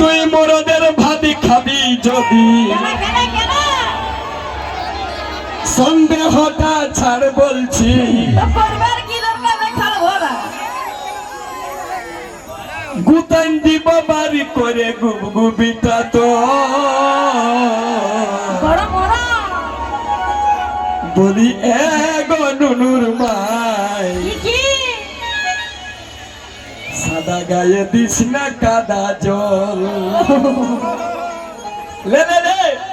তুই মোরদের ভাবি খাবি যদি। সন্দেহটা ছাড় বলছি। গুতান দিব বাড়ি করে গুবগুবিটা তো। বলি এগো নুনুর মাই সাদা গায়ে দিস না কাদা জল। লে লে লে।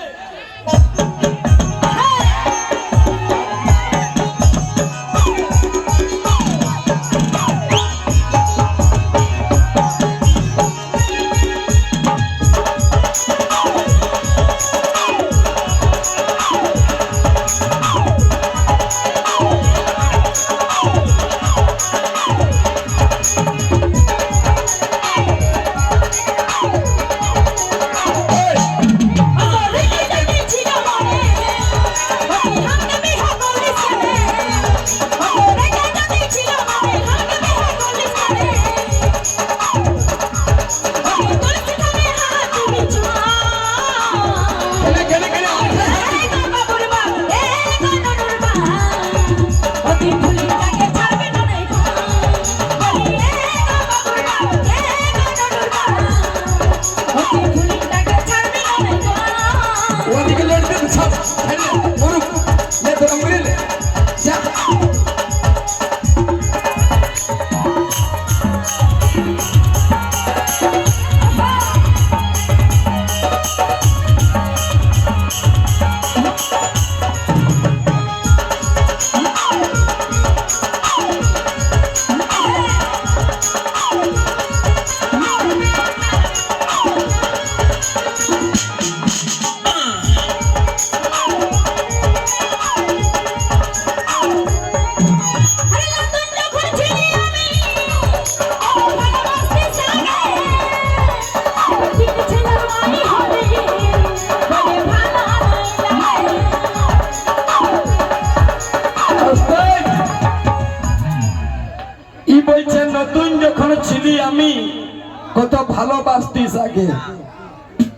কত ভালোবাসতিস আগে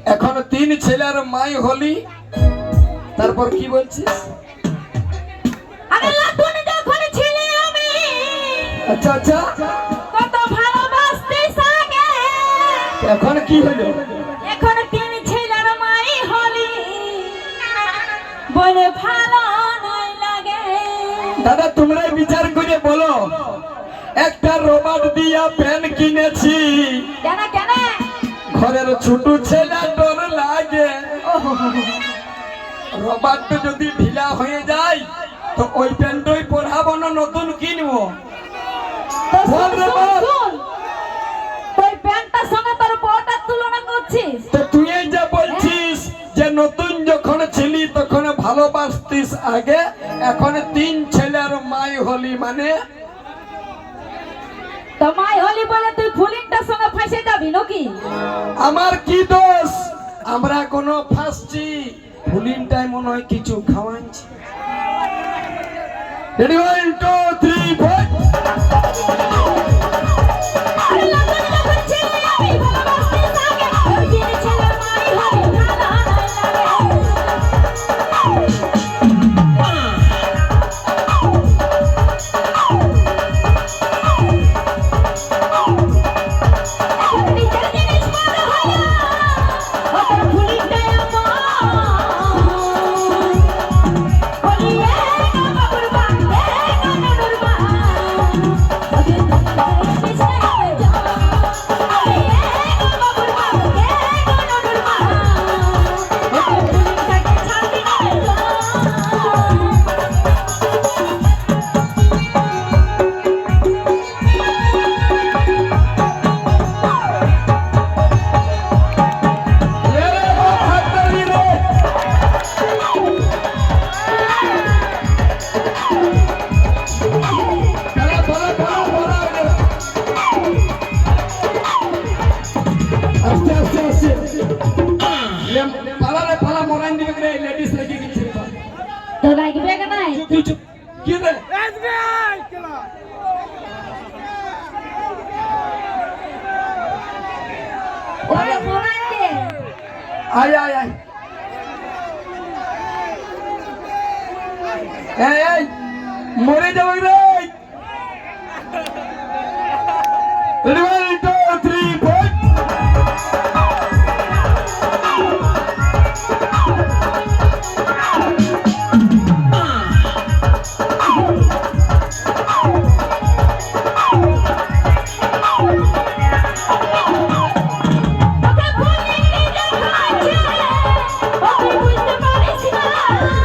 এখন তিন ছেলের মাই হলি তারপর কি বলছিস? আচ্ছা আচ্ছা। কত এখন কি হলো? এখন তিন ছেলের মাই হলি বলে ভালো নয় লাগে। দাদা তোমরাই বিচার করে বলো। একটা রোবট দিয়া পেন কিনেছি। কেন কেন? ঘরের ছোট ছেলে ডর লাগে। রবারটা যদি ঢিলা হয়ে যায় তো ওই প্যান্টই পড়াবো না নতুন কিনবো। তুই প্যান্টটার সঙ্গে তোর বউটার তুলনা করছিস? তো তুই যে বলছিস যে নতুন যখন ছিলি তখন ভালোবাসতিস আগে এখন তিন ছেলের মাই হলি মানে তো মাই হলি বলে তুই ফুলিংটার সঙ্গে ফাঁসে যাবি নাকি? আমার কি দোষ? আমরা কোনো ফাঁসছি। ফুলিংটাই মনে হয় কিছু খাওয়াইছি। Ready one two three four আস্তে আস্তে আস্তে পালা রে পালা মরান দিবে রে লেডিস লেগে গেছে তো লাগবে কেন চুপ চুপ কি রে ওরে মোরা আয় আয় আয় এই এই মরে যাবে রে Yeah!